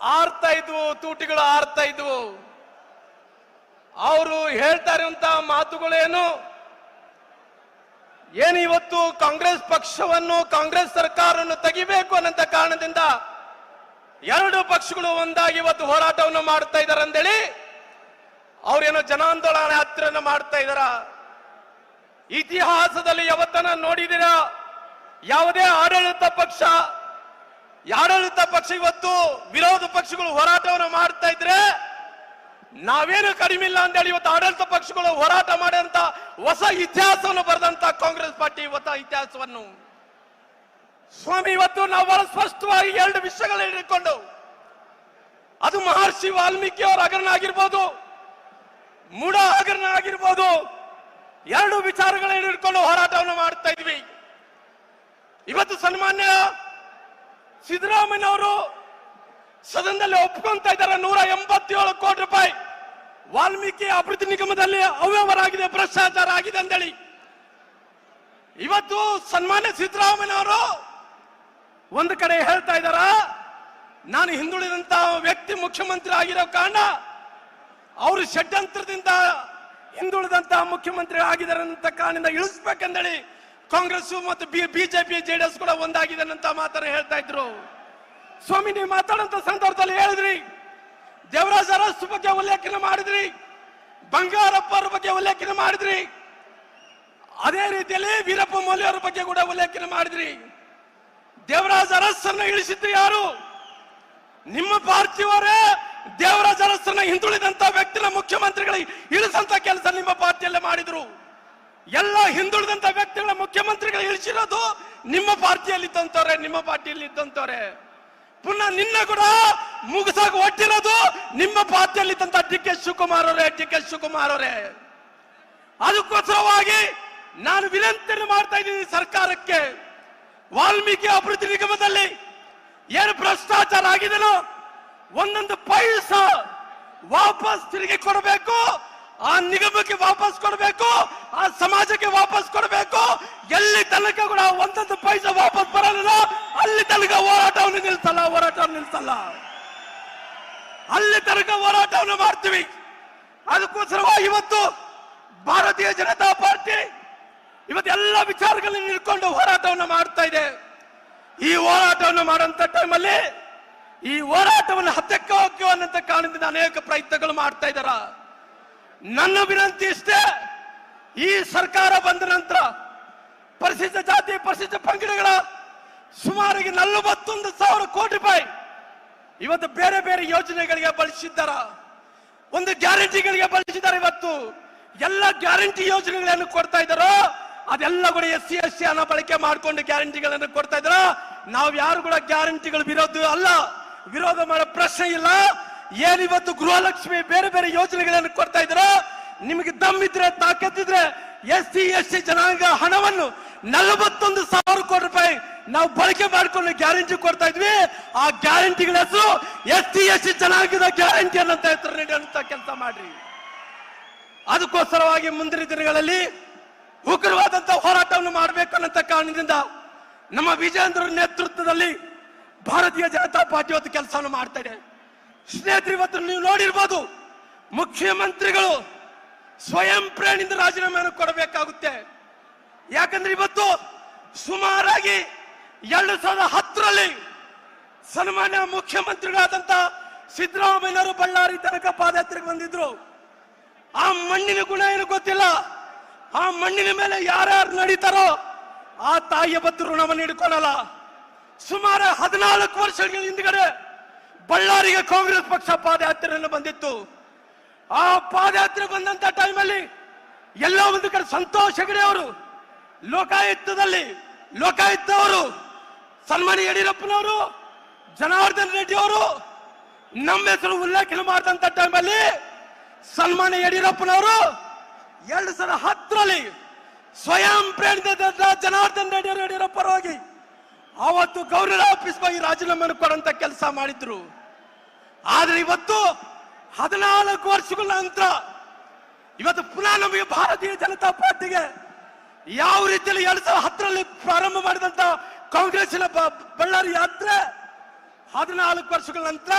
ಆರ್ತಾ ಇದ್ವು, ತೂಟಿಗಳು ಆರ್ತಾ ಇದ್ವು. ಅವರು ಹೇಳ್ತಾ ಇರುವಂತ ಮಾತುಗಳೇನು? ಏನು ಇವತ್ತು ಕಾಂಗ್ರೆಸ್ ಪಕ್ಷವನ್ನು, ಕಾಂಗ್ರೆಸ್ ಸರ್ಕಾರವನ್ನು ತೆಗಿಬೇಕು ಅನ್ನಂತ ಕಾರಣದಿಂದ ಎರಡು ಪಕ್ಷಗಳು ಒಂದಾಗಿ ಇವತ್ತು ಹೋರಾಟವನ್ನು ಮಾಡ್ತಾ ಇದ್ದಾರೆ ಅಂದೇಳಿ, ಅವ್ರೇನೋ ಜನಾಂದೋಲನ ಹತ್ತಿರನ ಮಾಡ್ತಾ ಇದಾರ? ಇತಿಹಾಸದಲ್ಲಿ ಯಾವತ್ತನ ನೋಡಿದಿರ ಯಾವುದೇ ಆಡಳಿತ ಪಕ್ಷ ಆಡಳಿತ ಪಕ್ಷ ಇವತ್ತು ವಿರೋಧ ಪಕ್ಷಗಳು ಹೋರಾಟವನ್ನು ಮಾಡ್ತಾ ಇದ್ರೆ ನಾವೇನು ಕಡಿಮೆ ಇಲ್ಲ ಅಂತೇಳಿ ಇವತ್ತು ಆಡಳಿತ ಪಕ್ಷಗಳು ಹೋರಾಟ ಮಾಡಿದಂತ ಹೊಸ ಇತಿಹಾಸವನ್ನು ಬರೆದಂತ ಕಾಂಗ್ರೆಸ್ ಪಾರ್ಟಿ ಇವತ್ತ ಇತಿಹಾಸವನ್ನು. ಸ್ವಾಮಿ, ಇವತ್ತು ನಾವು ಸ್ಪಷ್ಟವಾಗಿ ಎರಡು ವಿಷಯಗಳನ್ನ ಹಿಡಿದುಕೊಂಡು ಅದು ಮಹರ್ಷಿ ವಾಲ್ಮೀಕಿ ಅವರ ಹಗರಣ ಆಗಿರ್ಬೋದು, ಮೂಢ ಹಗರಣ ಆಗಿರ್ಬೋದು, ಎರಡು ವಿಚಾರಗಳನ್ನ ಹಿಡ್ಕೊಂಡು ಹೋರಾಟವನ್ನು ಮಾಡ್ತಾ ಇದ್ವಿ. ಇವತ್ತು ಸನ್ಮಾನ್ಯ ಸಿದ್ದರಾಮಯ್ಯ ಅವರು ಸದನದಲ್ಲಿ ಒಪ್ಕೊಂತ ಇದ್ದಾರೆ. ನೂರ ಎಂಬತ್ತೇಳು ಕೋಟಿ ರೂಪಾಯಿ ವಾಲ್ಮೀಕಿ ಅಭಿವೃದ್ಧಿ ನಿಗಮದಲ್ಲಿ ಅವ್ಯವಹಾರ ಆಗಿದೆ ಭ್ರಷ್ಟಾಚಾರ ಆಗಿದೆ ಅಂತೇಳಿ. ಇವತ್ತು ಸನ್ಮಾನ್ಯ ಸಿದ್ದರಾಮಯ್ಯ ಅವರು ಒಂದು ಕಡೆ ಹೇಳ್ತಾ ಇದ್ದಾರ, ನಾನು ಹಿಂದುಳಿದಂತ ವ್ಯಕ್ತಿ ಮುಖ್ಯಮಂತ್ರಿ ಆಗಿರೋ ಕಾರಣ ಅವರು ಷಡ್ಯಂತ್ರದಿಂದ ಹಿಂದುಳಿದಂತಹ ಮುಖ್ಯಮಂತ್ರಿ ಆಗಿದ್ದಾರೆ ಅಂತ ಕಾರಣದಿಂದ ಇಳಿಸ್ಬೇಕಂದೇಳಿ ಕಾಂಗ್ರೆಸ್ ಮತ್ತು ಬಿಜೆಪಿ, ಜೆಡಿಎಸ್ ಕೂಡ ಒಂದಾಗಿದೆ ಅಂತ ಮಾತನ್ನ ಹೇಳ್ತಾ ಇದ್ರು. ಸ್ವಾಮಿ, ನೀವು ಮಾತಾಡಂತ ಸಂದರ್ಭದಲ್ಲಿ ಹೇಳಿದ್ರಿ. ದೇವರಾಜ ಅರಸು ಬಗ್ಗೆ ಉಲ್ಲೇಖನ ಮಾಡಿದ್ರಿ. ಬಂಗಾರಪ್ಪ ಅವ್ರ ಬಗ್ಗೆ ಉಲ್ಲೇಖನ ಮಾಡಿದ್ರಿ. ಅದೇ ರೀತಿಯಲ್ಲಿ ವೀರಪ್ಪ ಮೊಯ್ಲಿ ಅವರ ಬಗ್ಗೆ ಕೂಡ ಉಲ್ಲೇಖನ ಮಾಡಿದ್ರಿ. ದೇವರಾಜ ಅರಸನ್ನ ಇಳಿಸಿದ್ದು ಯಾರು? ನಿಮ್ಮ ಪಾರ್ಟಿಯವರೇ ದೇವರಾಜ ಅರಸನ್ನ ಹಿಂದುಳಿದಂತ ವ್ಯಕ್ತಿನ ಮುಖ್ಯಮಂತ್ರಿಗಳಿಗೆ ಇಳಿಸಂತ ಕೆಲಸ ನಿಮ್ಮ ಪಾರ್ಟಿಯಲ್ಲೇ ಮಾಡಿದ್ರು. ಎಲ್ಲ ಹಿಂದುಳಿದಂತ ವ್ಯಕ್ತಿಗಳ ಮುಖ್ಯಮಂತ್ರಿಗಳು ಇಳಿಸಿರೋದು ನಿಮ್ಮ ಪಾರ್ಟಿಯಲ್ಲಿ ಇದ್ದಂತವ್ರೆ ನಿಮ್ಮ ಪಾರ್ಟಿಯಲ್ಲಿ ಇದ್ದಂತವ್ರೆ ಪುನಃ ನಿನ್ನ ಕೂಡ ಮುಗಿಸಾಗ ಒಟ್ಟಿರೋದು ನಿಮ್ಮ ಪಾರ್ಟಿಯಲ್ಲಿ ಇದ್ದಂತ ಡಿ ಕೆ ಶಿವಕುಮಾರ್ ಅವರೇ ಡಿ ಕೆ ಶಿವಕುಮಾರ್ ಅವರೇ. ಅದಕ್ಕೋಸ್ಕರವಾಗಿ ನಾನು ವಿನಂತಿಯನ್ನು ಮಾಡ್ತಾ ಇದ್ದೀನಿ ಸರ್ಕಾರಕ್ಕೆ. ವಾಲ್ಮೀಕಿ ಅಭಿವೃದ್ಧಿ ನಿಗಮದಲ್ಲಿ ಏನು ಭ್ರಷ್ಟಾಚಾರ ಆಗಿದೆಯೋ ಒಂದೊಂದು ಪೈಸ ವಾಪಸ್ ತಿರುಗಿ ಕೊಡಬೇಕು. ಆ ನಿಗಮಕ್ಕೆ ವಾಪಸ್ ಕೊಡಬೇಕು, ಆ ಸಮಾಜಕ್ಕೆ ವಾಪಸ್ ಕೊಡಬೇಕು. ಎಲ್ಲಿ ತನಕ ಕೂಡ ಒಂದೊಂದು ಪೈಸೆ ವಾಪಸ್ ಬರಲಿಲ್ಲ, ಅಲ್ಲಿ ತನಕ ಹೋರಾಟವನ್ನು ನಿಲ್ಸಲ್ಲ ಹೋರಾಟವನ್ನು ನಿಲ್ಸಲ್ಲ. ಅಲ್ಲಿ ತನಕ ಹೋರಾಟವನ್ನು ಮಾಡ್ತೀವಿ. ಅದಕ್ಕೋಸ್ಕರ ಇವತ್ತು ಭಾರತೀಯ ಜನತಾ ಪಾರ್ಟಿ ಇವತ್ತು ಎಲ್ಲ ವಿಚಾರಗಳನ್ನು ನಿಲ್ಕೊಂಡು ಹೋರಾಟವನ್ನು ಮಾಡ್ತಾ ಇದೆ. ಈ ಹೋರಾಟವನ್ನು ಮಾಡುವಂತ ಟೈಮಲ್ಲಿ ಈ ಹೋರಾಟವನ್ನು ಹತ್ತಕ್ಕೆ ಹೋಗ್ತೀವಿ ಅನ್ನೋ ಕಾರಣದಿಂದ ಅನೇಕ ಪ್ರಯತ್ನಗಳು ಮಾಡ್ತಾ ಇದ್ದಾರ? ನನ್ನ ವಿನಂತಿ ಇಷ್ಟೇ, ಈ ಸರ್ಕಾರ ಬಂದ ನಂತರ ಪರಿಶಿಷ್ಟ ಜಾತಿ ಪರಿಶಿಷ್ಟ ಪಂಗಡಗಳ ಸುಮಾರಿಗೆ ನಲವತ್ತೊಂದು ಸಾವಿರ ಕೋಟಿ ರೂಪಾಯಿ ಇವತ್ತು ಬೇರೆ ಬೇರೆ ಯೋಜನೆಗಳಿಗೆ ಬಳಸಿದ್ದಾರ. ಒಂದು ಗ್ಯಾರಂಟಿಗಳಿಗೆ ಬಳಸಿದ್ದಾರೆ ಇವತ್ತು. ಎಲ್ಲ ಗ್ಯಾರಂಟಿ ಯೋಜನೆಗಳನ್ನು ಕೊಡ್ತಾ ಇದ್ದಾರೋ, ಅದೆಲ್ಲ ಕೂಡ ಎಸ್ ಸಿ ಎಸ್ ಸಿ ಹಣ ಬಳಕೆ ಮಾಡಿಕೊಂಡು ಗ್ಯಾರಂಟಿಗಳನ್ನು ಕೊಡ್ತಾ ಇದ್ರ ನಾವು ಯಾರು ಕೂಡ ಗ್ಯಾರಂಟಿಗಳು ವಿರೋಧ ಅಲ್ಲ. ವಿರೋಧ ಮಾಡೋ ಪ್ರಶ್ನೆ ಇಲ್ಲ. ಏನಿವತ್ತು ಗೃಹಲಕ್ಷ್ಮಿ ಬೇರೆ ಬೇರೆ ಯೋಜನೆಗಳನ್ನು ಕೊಡ್ತಾ ಇದ್ರ ನಿಮಗೆ ದಮ್ಮಿದ್ರೆ, ತಾಕತ್ತಿದ್ರೆ ಎಸ್ ಸಿ ಎಸ್ ಸಿ ಜನಾಂಗ ಹಣವನ್ನು ನಲವತ್ತೊಂದು ಸಾವಿರ ಕೋಟಿ ರೂಪಾಯಿ ನಾವು ಬಳಕೆ ಮಾಡಿಕೊಂಡು ಗ್ಯಾರಂಟಿ ಕೊಡ್ತಾ ಇದ್ವಿ. ಆ ಗ್ಯಾರಂಟಿಗಳ ಹೆಸರು ಎಸ್ ಸಿ ಎಸ್ ಸಿ ಜನಾಂಗದ ಗ್ಯಾರಂಟಿ ಅನ್ನಂತ ಹೆಸರು ಅಂತ ಕೆಲಸ ಮಾಡ್ರಿ. ಅದಕ್ಕೋಸ್ಕರವಾಗಿ ಮುಂದಿನ ದಿನಗಳಲ್ಲಿ ಉಗ್ರವಾದಂತ ಹೋರಾಟವನ್ನು ಮಾಡಬೇಕು ಅನ್ನಂತ ಕಾರಣದಿಂದ ನಮ್ಮ ವಿಜೇಂದ್ರ ನೇತೃತ್ವದಲ್ಲಿ ಭಾರತೀಯ ಜನತಾ ಪಾರ್ಟಿ ಇವತ್ತು ಕೆಲಸವನ್ನು ಮಾಡ್ತಾ ಇದೆ. ಸ್ನೇಹಿತರು, ಇವತ್ತು ನೀವು ನೋಡಿರ್ಬೋದು, ಮುಖ್ಯಮಂತ್ರಿಗಳು ಸ್ವಯಂ ಪ್ರೇರಣೆಯಿಂದ ರಾಜೀನಾಮೆಯನ್ನು ಕೊಡಬೇಕಾಗುತ್ತೆ. ಯಾಕಂದ್ರೆ ಇವತ್ತು ಸುಮಾರಾಗಿ ಎರಡು ಸಾವಿರದ ಹತ್ತರಲ್ಲಿ ಸನ್ಮಾನ್ಯ ಮುಖ್ಯಮಂತ್ರಿಗಳಾದಂತ ಸಿದ್ದರಾಮಯ್ಯನವರು ಬಳ್ಳಾರಿ ತನಕ ಪಾದಯಾತ್ರೆಗೆ ಬಂದಿದ್ರು. ಆ ಮಣ್ಣಿನ ಗುಣ ಏನು ಗೊತ್ತಿಲ್ಲ. ಆ ಮಣ್ಣಿನ ಮೇಲೆ ಯಾರ್ಯಾರು ನಡೀತಾರೋ ಆ ತಾಯಿಯ ಬತ್ತು ಋಣವನ್ನು ಹಿಡ್ಕೊಳ್ಳಲ್ಲ. ಸುಮಾರು ಹದಿನಾಲ್ಕು ವರ್ಷಗಳ ಹಿಂದ್ಗಡೆ ಬಳ್ಳಾರಿಗೆ ಕಾಂಗ್ರೆಸ್ ಪಕ್ಷ ಪಾದಯಾತ್ರೆಯನ್ನು ಬಂದಿತ್ತು. ಆ ಪಾದಯಾತ್ರೆ ಬಂದಂತ ಟೈಮಲ್ಲಿ ಎಲ್ಲ ಒಂದು ಕಡೆ ಸಂತೋಷ್ ಹೆಗಡೆ ಅವರು, ಲೋಕಾಯುಕ್ತದಲ್ಲಿ, ಲೋಕಾಯುಕ್ತ ಅವರು ಸನ್ಮಾನ ಯಡಿಯೂರಪ್ಪನವರು, ಜನಾರ್ದನ್ ರೆಡ್ಡಿ ಅವರು, ನಮ್ಮ ಹೆಸರು ಉಲ್ಲೇಖನ ಮಾಡಿದಂತ ಟೈಮಲ್ಲಿ ಸನ್ಮಾನ ಯಡಿಯೂರಪ್ಪನವರು ಎರಡು ಸಾವಿರದ ಹತ್ತರಲ್ಲಿ ಸ್ವಯಂ ಪ್ರೇರಿತ ಜನಾರ್ದನ್ ರೆಡ್ಡಿ ಅವರು ಆವತ್ತು ಅವತ್ತು ಗೌರವ ಆಫೀಸ್ ಬಗ್ಗೆ ರಾಜೀನಾಮೆಯನ್ನು ಕೊಡಂತ ಕೆಲಸ ಮಾಡಿದ್ರು. ಆದ್ರೆ ಇವತ್ತು ಹದಿನಾಲ್ಕು ವರ್ಷಗಳ ನಂತರ ಇವತ್ತು ಪುನಃ ನಮಗೆ ಭಾರತೀಯ ಜನತಾ ಪಾರ್ಟಿಗೆ ಯಾವ ರೀತಿಯಲ್ಲಿ ಎರಡ್ ಸಾವಿರದ ಹತ್ತರಲ್ಲಿ ಪ್ರಾರಂಭ ಮಾಡಿದಂತ ಕಾಂಗ್ರೆಸ್ನ ಬಳ್ಳಾರಿ ಯಾತ್ರೆ ಹದಿನಾಲ್ಕು ವರ್ಷಗಳ ನಂತರ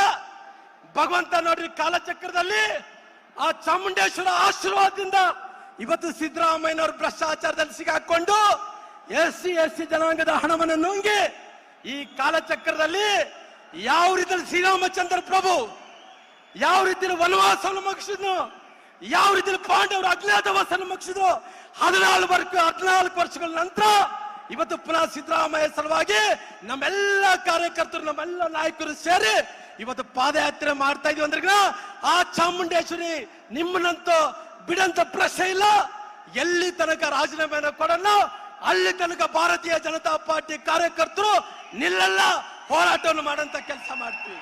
ಭಗವಂತ ನೋಡ್ರಿ ಕಾಲಚಕ್ರದಲ್ಲಿ ಆ ಚಾಮುಂಡೇಶ್ವರ ಆಶೀರ್ವಾದದಿಂದ ಇವತ್ತು ಸಿದ್ದರಾಮಯ್ಯನವರು ಭ್ರಷ್ಟಾಚಾರದಲ್ಲಿ ಸಿಗಾಕೊಂಡು ಎಸ್ ಸಿ ಎಸ್ ಸಿ ಜನಾಂಗದ ಹಣವನ್ನು ನುಂಗಿ ಈ ಕಾಲಚಕ್ರದಲ್ಲಿ ಯಾವ ರೀತಿಯಲ್ಲಿ ಶ್ರೀರಾಮಚಂದ್ರ ಪ್ರಭು, ಯಾವ ರೀತಿಯಲ್ಲಿ ವನವಾಸವನ್ನು ಮುಗಿಸಿದ್ನು, ಯಾವ ರೀತಿಯಲ್ಲಿ ಪಾಂಡವರು ಅಜ್ಞಾತವಾಸವನ್ನು ಮುಗಿಸಿದ್ರು ಹದಿನಾಲ್ಕು ವರ್ಷ, ಹದಿನಾಲ್ಕು ವರ್ಷಗಳ ನಂತರ ಇವತ್ತು ಪುನಃ ಸಿದ್ದರಾಮಯ್ಯ ಸಲುವಾಗಿ ನಮ್ಮೆಲ್ಲ ಕಾರ್ಯಕರ್ತರು, ನಮ್ಮೆಲ್ಲ ನಾಯಕರು ಸೇರಿ ಇವತ್ತು ಪಾದಯಾತ್ರೆ ಮಾಡ್ತಾ ಇದೀವಿ ಅಂದ್ರೆ ಆ ಚಾಮುಂಡೇಶ್ವರಿ ನಿಮ್ಮನ್ನಂತೂ ಬಿಡಂತ ಪ್ರಶ್ನೆ ಇಲ್ಲ. ಎಲ್ಲಿ ತನಕ ರಾಜೀನಾಮೆಯನ್ನು ಕೊಡಲ್ಲ, ಅಲ್ಲಿ ತನಕ ಭಾರತೀಯ ಜನತಾ ಪಾರ್ಟಿ ಕಾರ್ಯಕರ್ತರು ನಿಲ್ಲಲ್ಲ. ಹೋರಾಟವನ್ನು ಮಾಡಂತ ಕೆಲಸ ಮಾಡ್ತೀವಿ.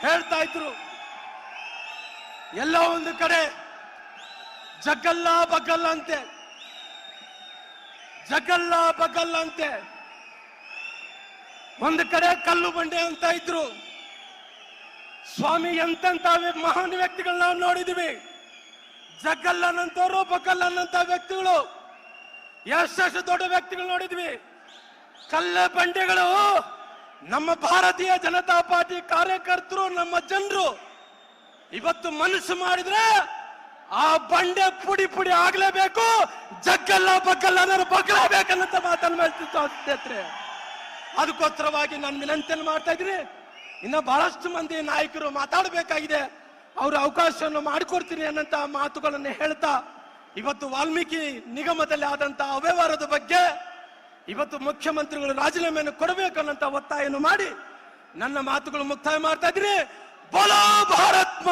ಹೇಳ್ತಾ ಇದ್ರು, ಎಲ್ಲ ಒಂದು ಕಡೆ ಜಗಲ್ಲ ಬಗಲ್ಲ ಅಂತೆ. ಜಗಲ್ಲ ಬಗಲ್ಲ ಅಂತೆ. ಒಂದು ಕಡೆ ಕಲ್ಲು ಬಂಡೆ ಅಂತ ಇದ್ರು. ಸ್ವಾಮಿ ಎಂತೆಂತ ಮಹಾನ್ ವ್ಯಕ್ತಿಗಳನ್ನ ನಾವು ನೋಡಿದೀವಿ. ಜಗಲ್ಲನಂತವರು ಬಗಲ್ಲನಂತ ವ್ಯಕ್ತಿಗಳು. ಎಷ್ಟೆಷ್ಟು ದೊಡ್ಡ ವ್ಯಕ್ತಿಗಳು ನೋಡಿದ್ವಿ. ಕಲ್ಲ ಬಂಡೆಗಳು, ನಮ್ಮ ಭಾರತೀಯ ಜನತಾ ಪಾರ್ಟಿ ಕಾರ್ಯಕರ್ತರು, ನಮ್ಮ ಜನರು. ಇವತ್ತು ಮನಸ್ಸು ಮಾಡಿದ್ರೆ ಆ ಬಂಡೆ ಪುಡಿ ಪುಡಿ ಆಗ್ಲೇಬೇಕು, ಜಗ್ಗಲ್ಲ ಬಗ್ಗಲ್ಲ ಅನ್ನೋರು ಬಗ್ಗಲೇಬೇಕನ್ನಂತ ಮಾತನ್ನು ಮಾಡ್ತಿತ್ತು ಅದಕ್ಕೋಸ್ಕರವಾಗಿ ನಾನು ವಿನಂತಿಯನ್ನು ಮಾಡ್ತಾ ಇದ್ದೀನಿ. ಇನ್ನ ಬಹಳಷ್ಟು ಮಂದಿ ನಾಯಕರು ಮಾತಾಡಬೇಕಾಗಿದೆ. ಅವರು ಅವಕಾಶವನ್ನು ಮಾಡಿಕೊಡ್ತೀನಿ ಅನ್ನಂತ ಮಾತುಗಳನ್ನು ಹೇಳ್ತಾ, ಇವತ್ತು ವಾಲ್ಮೀಕಿ ನಿಗಮದಲ್ಲಿ ಆದಂತ ಅವ್ಯವಹಾರದ ಬಗ್ಗೆ ಇವತ್ತು ಮುಖ್ಯಮಂತ್ರಿಗಳು ರಾಜೀನಾಮೆಯನ್ನು ಕೊಡಬೇಕನ್ನಂತ ಒತ್ತಾಯವನ್ನು ಮಾಡಿ ನನ್ನ ಮಾತುಗಳು ಮುಕ್ತಾಯ ಮಾಡ್ತಾ ಇದ್ದೀನಿ. ಬೋಲೋ ಭಾರತ್